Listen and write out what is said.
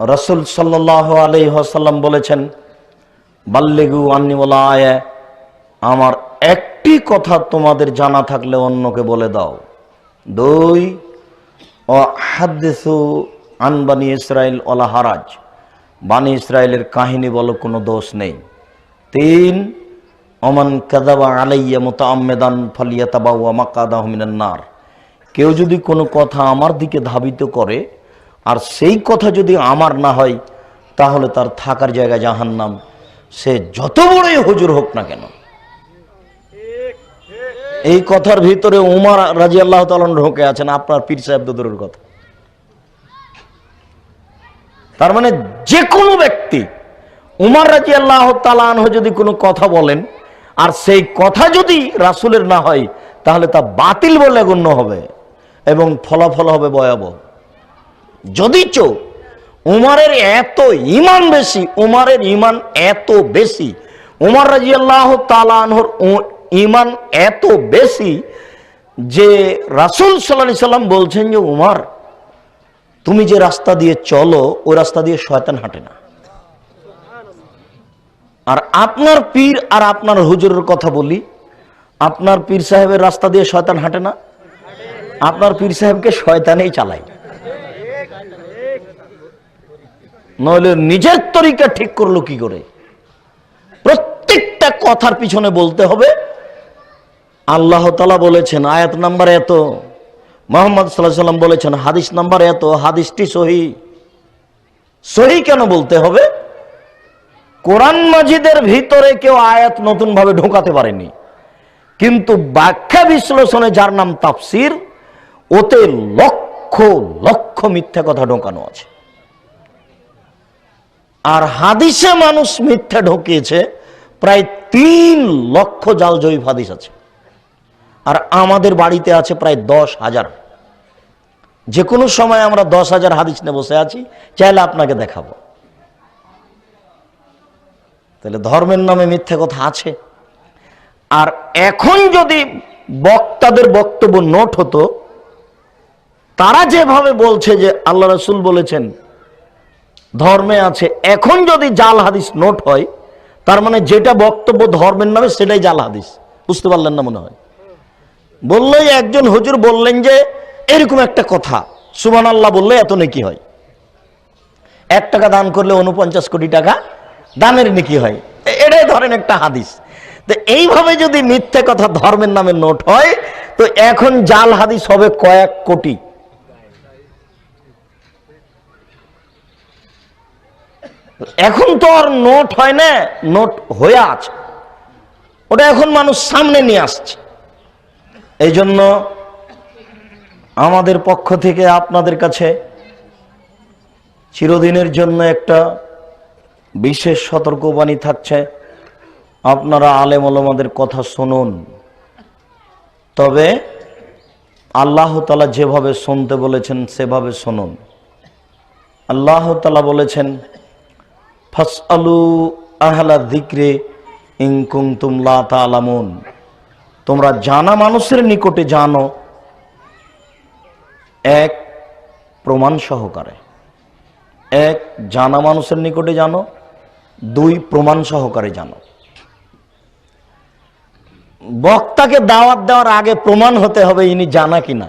রসুল সাল্লাহ আলি হাসাল্লাম বলেছেন, বাল্লেগু আন্নিমলায় আমার একটি কথা তোমাদের জানা থাকলে অন্যকে বলে দাও। দুই ও হাদ্দেসু আনবানি ইসরায়েল ওলা হারাজ বানি ইসরায়েলের কাহিনী বলো, কোনো দোষ নেই। তিন অমান কাদাবা আলাইয়া মতো আমেদান ফালিয়া তাবাউয়া মাকাদা নার কেউ যদি কোনো কথা আমার দিকে ধাবিত করে আর সেই কথা যদি আমার না হয়, তাহলে তার থাকার জায়গা জাহান্নাম। সে যত বড়ই হুজুর হোক না কেন। এই কথার ভিতরে উমার রাজি আল্লাহ তালন ঢোকে আছেন? আপনার পীর সাহেব দূরের কথা। তার মানে যে কোনো ব্যক্তি, উমার রাজি আল্লাহ তালানহ যদি কোনো কথা বলেন, আর সেই কথা যদি রাসুলের না হয়, তাহলে তা বাতিল বলে গণ্য হবে এবং ফলাফল হবে ভয়াবহ। যদি চো, উমারের এত ইমান বেশি, উমারের ইমান এত বেশি, উমার রাজি আল্লাহ তালানহর ইমান এত বেশি যে রাসুল সাল্লাহ সাল্লাম বলছেন যে, উমার, তুমি যে রাস্তা দিয়ে চলো ওই রাস্তা দিয়ে শয়তান হাঁটে না। আর আপনার পীর আর আপনার হুজুরের কথা বলি, আপনার পীর সাহেবের রাস্তা দিয়ে শয়তান হাঁটে না, আপনার পীর সাহেবকে শয়তানেই চালায়। নইলে নিজের তরিকা ঠিক করল কি করে? প্রত্যেকটা কথার পিছনে বলতে হবে, আল্লাহ তালা বলেছেন, আয়াত নাম্বার এত, মোহাম্মদ সাল্লাহ সাল্লাম বলেছেন, হাদিস নাম্বার এত, হাদিসটি সহি। সহি কেন বলতে হবে? কোরআন মাজিদের ভিতরে কেউ আয়াত নতুন ভাবে ঢোকাতে পারেনি। কিন্তু ব্যাখ্যা বিশ্লেষণে যার নাম তাফসির, ওতে লক্ষ লক্ষ লক্ষ মিথ্যা কথা ঢোকানো আছে। আর হাদিসে মানুষ মিথ্যা ঢোকিয়েছে, প্রায় তিন লক্ষ জাল জয়ীফ হাদিস আছে। আর আমাদের বাড়িতে আছে প্রায় দশ হাজার। যে কোনো সময় আমরা দশ হাজার হাদিস নিয়ে বসে আছি, চাইলে আপনাকে দেখাবো। তাহলে ধর্মের নামে মিথ্যে কথা আছে। আর এখন যদি বক্তাদের বক্তব্য নোট হতো তারা যেভাবে বলছে যে আল্লাহ রসুল বলেছেন, ধর্মে আছে, এখন যদি জাল হাদিস নোট হয়, তার মানে যেটা বক্তব্য ধর্মের নামে সেটাই জাল হাদিস। বুঝতে পারলেন না মনে হয়? বললেই একজন হুজুর বললেন যে, এরকম একটা কথা সুমান আল্লাহ বললে এত নেকি হয়। এক টাকা দান করলে উনপঞ্চাশ কোটি টাকা দানের নেকি হয়। এটাই ধরেন একটা হাদিস। তো এইভাবে যদি মিথ্যে কথা ধর্মের নামে নোট হয়, তো এখন জাল হাদিস হবে কয়েক কোটি। এখন তো আর নোট হয় না, নোট হয়ে আছে। ওটা এখন মানুষ সামনে নিয়ে আসছে। এই জন্য আমাদের পক্ষ থেকে আপনাদের কাছে চিরদিনের জন্য একটা বিশেষ সতর্কবাণী থাকছে। আপনারা আলেম ওলামাদের কথা শুনুন। তবে আল্লাহ তালা যেভাবে শুনতে বলেছেন, সেভাবে শুনুন। আল্লাহ তালা বলেছেন ফাস আলু আহলা দিক্রে ইংকুম তুমলা তালামুন তোমরা জানা মানুষের নিকটে জানো, এক প্রমাণ সহকারে। এক, জানা মানুষের নিকটে জানো, দুই, প্রমাণ সহকারে জানো। বক্তাকে দাওয়াত দেওয়ার আগে প্রমাণ হতে হবে ইনি জানা কিনা।